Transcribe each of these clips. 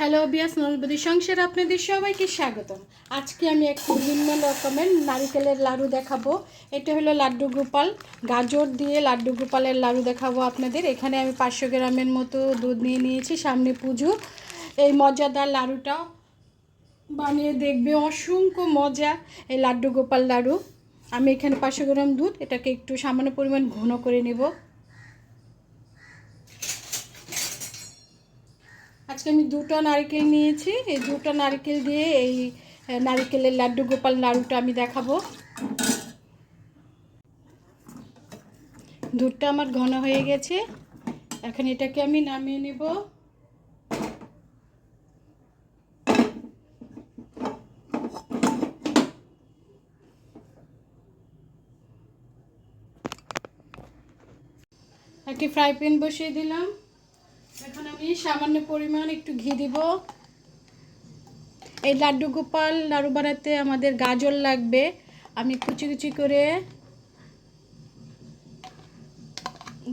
Hello বিয়াস নলবদি সংসার আপনাদের সবাইকে স্বাগতম। আজকে আমি একটি ভিন্ন রকমের নারিকেলের লাড়ু দেখাবো। এটা হলো লাড্ডু গোপাল। গাজর দিয়ে লাড্ডু গোপালের লাড়ু দেখাবো আপনাদের। এখানে আমি পাঁচশো গ্রামের মতো দুধ নিয়ে নিয়েছি, সামনে পুজো। এই মজাদার লাড়ুটা বানিয়ে দেখবে, অসংখ্য মজা। এই লাড্ডু গোপাল লাড়ু। আমি এখানে পাঁচশো গ্রাম দুধ। এটাকে একটু সামান্য পরিমাণ ঘন করে নেব। আজকে আমি দুটো নারকেল নিয়েছি। এই দুটো নারকেল দিয়ে এই নারকেলের লাড্ডু গোপাল নাড়ুটা আমি দেখাবো। দুধটা আমার ঘন হয়ে গেছে। এখন এটাকে আমি নামিয়ে নেব। একটি ফ্রাই প্যান বসিয়ে দিলাম। এখন আমি সামান্য পরিমাণ একটু ঘি দিব। এই লাড্ডু গোপাল নাড়ু বানাতে আমাদের গাজর লাগবে। আমি কুচি কুচি করে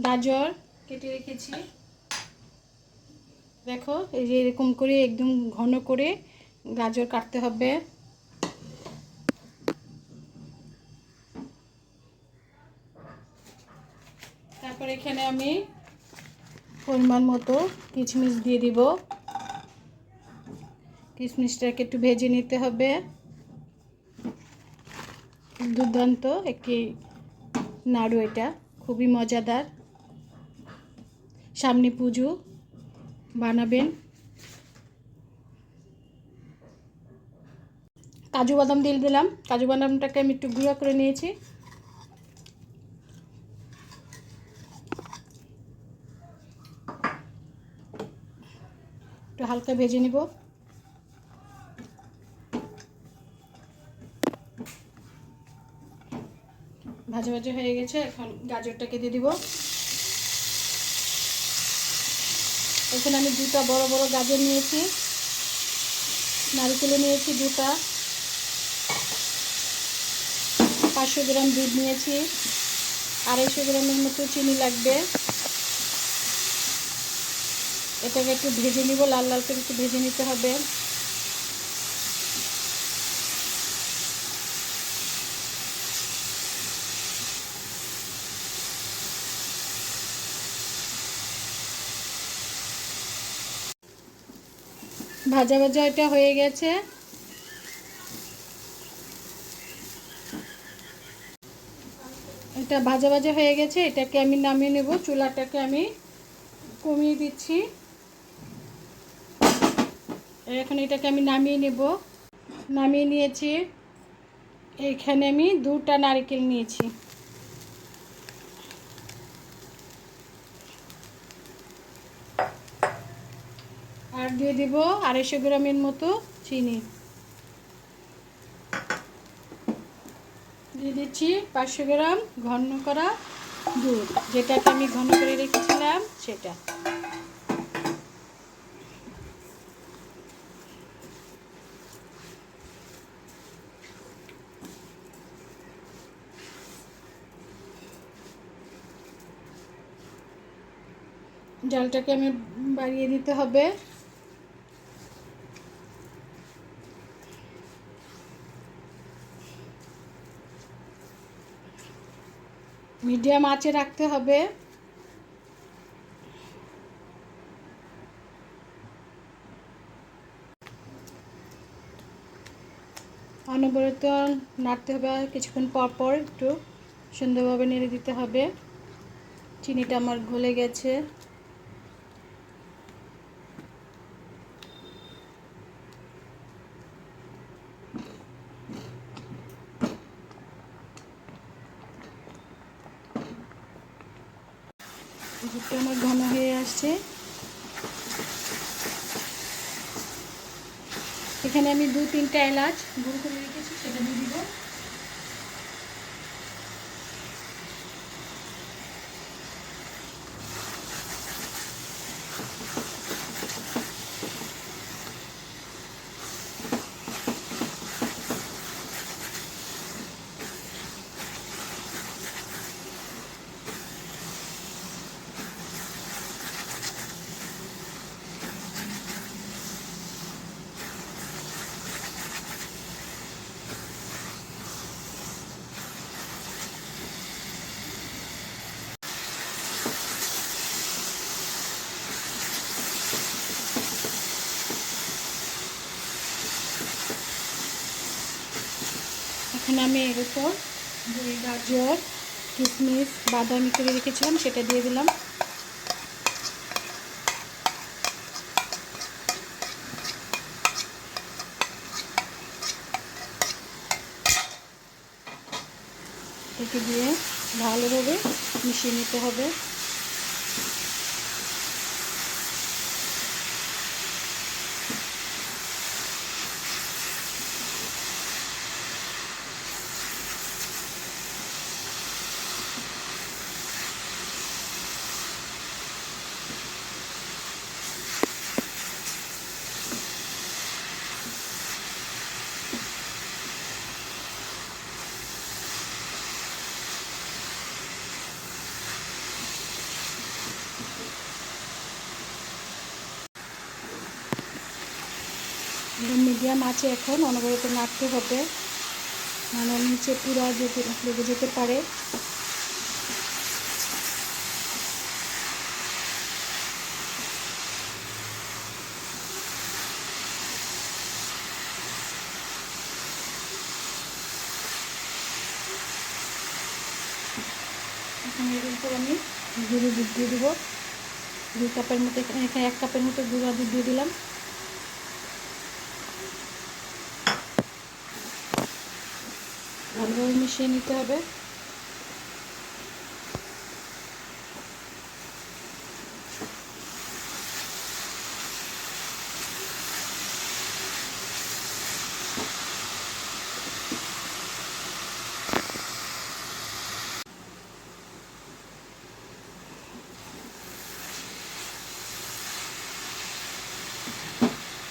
গাজর কেটে রেখেছি। দেখো, এই যে এরকম করে একদম ঘন করে গাজর কাটতে হবে। তারপর এখানে আমি পরিমাণ মতো কিশমিশ দিয়ে দিব। কিশমিশটাকে একটু ভেজে নিতে হবে। দুর্দান্ত একটি নাড়ু এটা, খুবই মজাদার। সামনে পুজো বানাবেন। কাজু বাদাম দিয়ে দিলাম। কাজু বাদামটাকে আমি একটু গুঁড়া করে নিয়েছি। হালকা ভেজে নিব। ভাজা ভাজা হয়ে গেছে, এখন গাজরটাকে দিয়ে দিব। এখানে আমি দুটা বড় বড় গাজর নিয়েছি, নারকেলও নিয়েছি দুটা। পাঁচশো গ্রাম দুধ নিয়েছি, আড়াইশো গ্রামের মতো চিনি লাগবে। এটাকে একটু ভেজে নিব, লাল লাল করে একটু ভেজে নিতে হবে। ভাজা ভাজা এটা হয়ে গেছে। এটা ভাজা ভাজা হয়ে গেছে, এটাকে আমি নামিয়ে নেব, চুলাটাকে আমি কমিয়ে দিচ্ছি। এখন এটাকে আমি নামিয়ে নেব। নামিয়ে নিয়েছি। এখানে আমি দুটা নারকেল নিয়েছি। আর দিয়ে দিব আড়াইশো গ্রামের মতো চিনি। দিয়ে দিচ্ছি পাঁচশো গ্রাম ঘন করা দুধ, যেটাকে আমি ঘন করে রেখেছিলাম, সেটা। জালটাকে আমি বাড়িয়ে দিতে হবে। মিডিয়াম আঁচে রাখতে হবে। অনবরত নাড়তে হবে কিছুক্ষণ পর পর একটু সুন্দরভাবে নেড়ে দিতে হবে। চিনিটা আমার গলে গেছে। দুধটা আমার ঘন হয়ে আসছে। এখানে আমি দু তিনটা এলাচ গুঁড়ো করে রেখেছি, সেটা দিয়ে দিব। এখানে আমি এরপর যে গাজর কিশমিশ বাদামি করে রেখেছিলাম, সেটা দিয়ে দিলাম। এটাকে দিয়ে ভালোভাবে মিশিয়ে নিতে হবে। মিডিয়াম আছে এখন, অনবরত নাড়তে হবে। মানে নিচে পুরা যেতে, লেগে যেতে পারে। এখন আমি গুঁড়ো দুধ দিয়ে দেবো। দুই কাপের মতো এখানে এক কাপের মতো গুঁড়া দুধ দিয়ে দিলাম। ভালোভাবে মিশিয়ে নিতে হবে।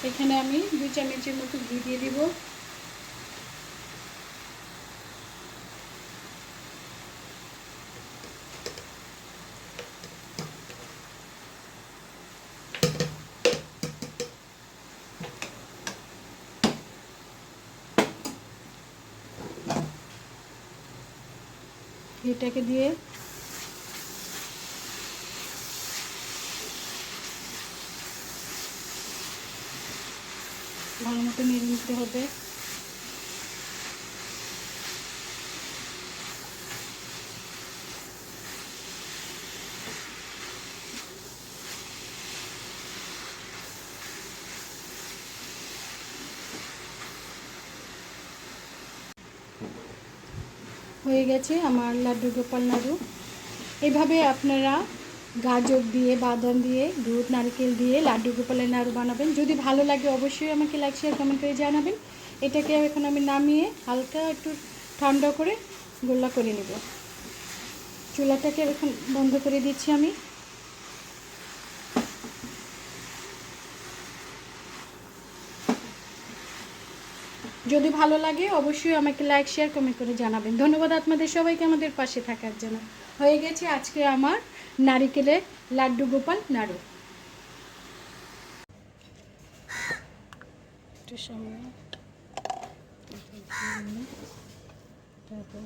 এখানে আমি দুই চামচের মতো ঘি দিয়ে দিব। এটাকে দিয়ে ভালো মতো নিয়ে নিতে হবে। হয়ে গেছে আমার লাড্ডু গোপাল নাড়ু। এভাবে আপনারা গাজর দিয়ে, বাদাম দিয়ে, দুধ, নারকেল দিয়ে লাড্ডু গোপালের নাড়ু বানাবেন। যদি ভালো লাগে অবশ্যই আমাকে লাইক শেয়ার কমেন্ট করে জানাবেন। এটাকে এখন আমি নামিয়ে হালকা একটু ঠান্ডা করে গোল্লা করে নেব। চুলাটাকে এখন বন্ধ করে দিচ্ছি আমি। যদি ভালো লাগে, অবশ্যই আমাকে লাইক শেয়ার কমেন্ট করে জানাবেন। ধন্যবাদ আপনাদের সবাইকে আমাদের পাশে থাকার জন্য। হয়ে গেছে আজকে আমার নারিকেলের লাড্ডু গোপাল নাড়ু। তারপর